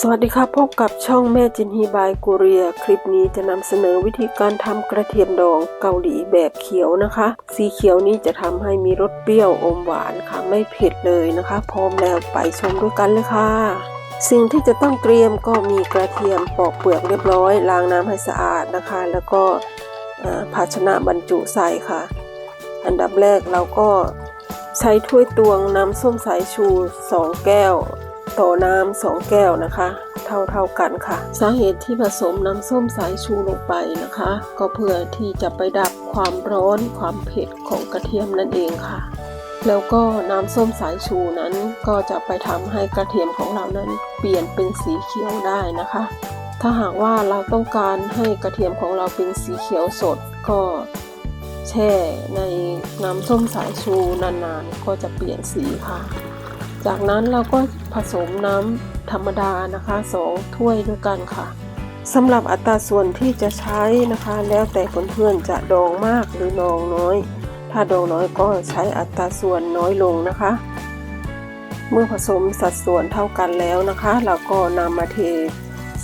สวัสดีครับพบกับช่องแม่จินฮีบายกูเรีย คลิปนี้จะนำเสนอวิธีการทำกระเทียมดองเกาหลีแบบเขียวนะคะ สีเขียวนี้จะทำให้มีรสเปรี้ยวอมหวานค่ะไม่เผ็ดเลยนะคะ พร้อมแล้วไปชมด้วยกันเลยค่ะ สิ่งที่จะต้องเตรียมก็มีกระเทียมปอกเปลือกเรียบร้อยล้างน้ำให้สะอาดนะคะ แล้วก็ภาชนะบรรจุใส่ค่ะ อันดับแรกเราก็ใช้ถ้วยตวงน้ำส้มสายชู 2 แก้ว ต่อน้ำสองแก้วนะคะ เท่าเท่าๆกันค่ะ สาเหตุที่ผสมน้ำส้มสายชูลงไปนะคะ ก็เพื่อที่จะไปดับความร้อนความเผ็ดของกระเทียมนั่นเองค่ะ แล้วก็น้ำส้มสายชูนั้นก็จะไปทำให้กระเทียมของเรานั้นเปลี่ยนเป็นสีเขียวได้นะคะ ถ้าหากว่าเราต้องการให้กระเทียมของเราเป็นสีเขียวสดก็แช่ในน้ำส้มสายชูนานๆ ก็จะเปลี่ยนสีค่ะ จากนั้นเราก็ผสมน้ำธรรมดานะคะสองถ้วยด้วยกันค่ะสำหรับอัตราส่วนที่จะใช้นะคะ แล้วแต่เพื่อนๆจะดองมากหรือดองน้อย ถ้าดองน้อยก็ใช้อัตราส่วนน้อยลงนะคะ เมื่อผสมสัดส่วนเท่ากันแล้วนะคะ เราก็นำมาเท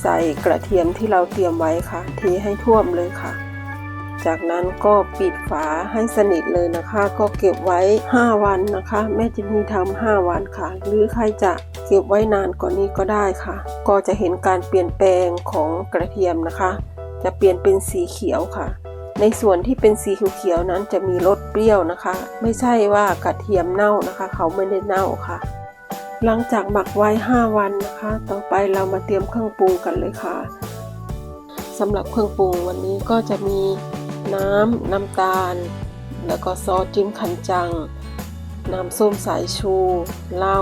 ใส่กระเทียมที่เราเตรียมไว้ค่ะเทให้ท่วมเลยค่ะ จากนั้นก็ปิดฝาให้สนิทเลยนะคะ ก็เก็บไว้ 5 วันนะคะ แม่จะมีทำ5วันค่ะ หรือใครจะเก็บไว้นานกว่านี้ก็ได้ค่ะ ก็จะเห็นการเปลี่ยนแปลงของกระเทียมนะคะ จะเปลี่ยนเป็นสีเขียวค่ะ ในส่วนที่เป็นสีเขียวๆนั้นจะมีรสเปรี้ยวนะคะ ไม่ใช่ว่ากระเทียมเน่านะคะ เขาไม่ได้เน่าค่ะ หลังจากหมักไว้ 5 วันนะคะ ต่อไปเรามาเตรียมเครื่องปรุงกันเลยค่ะสำหรับเครื่องปรุงวันนี้ก็จะมี น้ำ น้ำตาล แล้วก็ซอสจิ้มคันจัง น้ำส้มสายชู เหล้า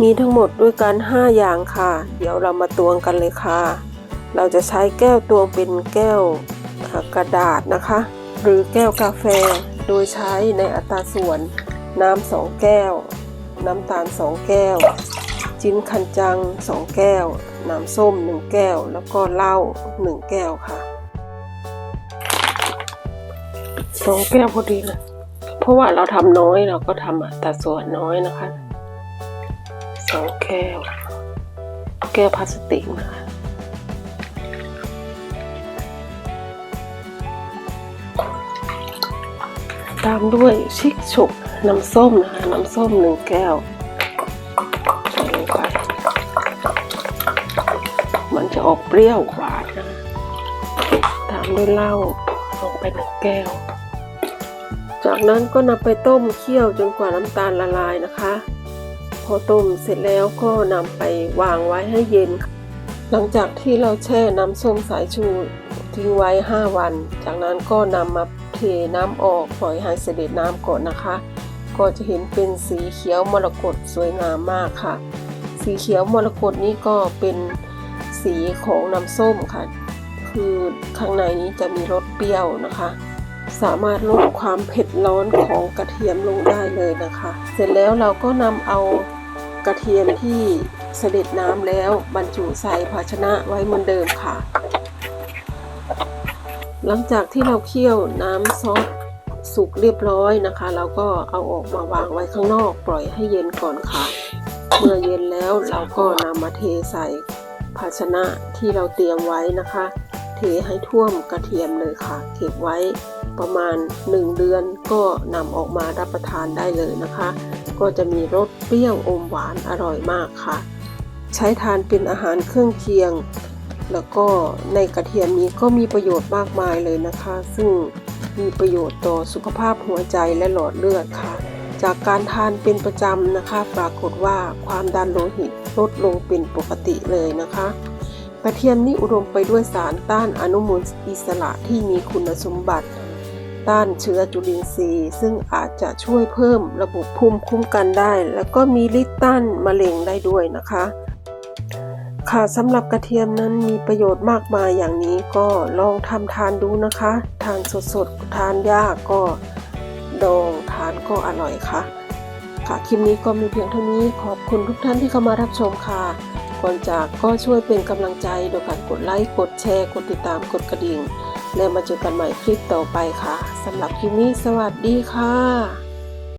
มีทั้งหมดด้วยกัน 5 อย่างค่ะ เดี๋ยวเรามาตวงกันเลยค่ะ เราจะใช้แก้วตวงเป็นแก้วกระดาษนะคะ หรือแก้วกาแฟ โดยใช้ในอัตราส่วน น้ำสองแก้ว น้ำตาล2แก้ว จิ้นคันจัง2แก้ว น้ำส้ม1แก้ว แล้วก็เหล้า1แก้วค่ะ สองแก้วพอดีเลยเพราะว่าเราทำน้อยเราก็ทำอัตราส่วนน้อยนะคะสองแก้ว แก้วพลาสติกนะคะตามด้วยชิกฉุกน้ำส้มนะคะ น้ำส้มหนึ่งแก้วใส่ลงไปมันจะออกเปรี้ยวหวานนะคะตามด้วยเหล้าลงไปหนึ่งแก้ว จากนั้นก็นำไปต้มเคี่ยวจนกว่าน้ำตาลละลายนะคะ พอต้มเสร็จแล้วก็นำไปวางไว้ให้เย็น หลังจากที่เราแช่น้ำส้มสายชูทิ้งไว้ 5 วัน จากนั้นก็นำมาเทน้ำออกปล่อยให้เสด็จน้ำก่อนนะคะ ก็จะเห็นเป็นสีเขียวมรกตสวยงามมากค่ะ สีเขียวมรกตนี้ก็เป็นสีของน้ำส้มค่ะ คือข้างในนี้จะมีรสเปรี้ยวนะคะ สามารถลดความเผ็ดร้อนของกระเทียมลงได้เลยนะคะ เสร็จแล้วเราก็นำเอากระเทียมที่เสด็จน้ำแล้วบรรจุใส่ภาชนะไว้เหมือนเดิมค่ะ หลังจากที่เราเคี่ยวน้ำซอสสุกเรียบร้อยนะคะ เราก็เอาออกมาวางไว้ข้างนอก ปล่อยให้เย็นก่อนค่ะ เมื่อเย็นแล้วเราก็นำมาเทใส่ภาชนะที่เราเตรียมไว้นะคะ เทให้ท่วมกระเทียมเลยค่ะ เก็บไว้ ประมาณ 1 เดือนก็นำออกมารับประทานได้เลยนะคะ ก็จะมีรสเปรี้ยวอมหวานอร่อยมากค่ะ ใช้ทานเป็นอาหารเครื่องเคียง แล้วก็ในกระเทียมนี้ก็มีประโยชน์มากมายเลยนะคะ ซึ่งมีประโยชน์ต่อสุขภาพหัวใจและหลอดเลือดค่ะ จากการทานเป็นประจำนะคะ ปรากฏว่าความดันโลหิตลดลงเป็นปกติเลยนะคะกระเทียมนี้อุดมไปด้วยสารต้านอนุมูลอิสระที่มีคุณสมบัติ ต้านเชื้อจุลินทรีย์ ซึ่งอาจจะช่วยเพิ่มระบบภูมิคุ้มกันได้ แล้วก็มีฤทธิ์ต้านมะเร็งได้ด้วยนะคะ ค่ะสำหรับกระเทียมนั้นมีประโยชน์มากมายอย่างนี้ก็ลองทำทานดูนะคะ ทานสดๆ ทานยากก็ดองทานก็อร่อยค่ะ ค่ะคลิปนี้ก็มีเพียงเท่านี้ขอบคุณทุกท่านที่เข้ามารับชมค่ะก่อนจากก็ช่วยเป็นกำลังใจโดยการกดไลค์กดแชร์ กดติดตามกดกระดิ่ง และมาเจอกันใหม่คลิปต่อไปค่ะสำหรับคลิปนี้สวัสดีค่ะ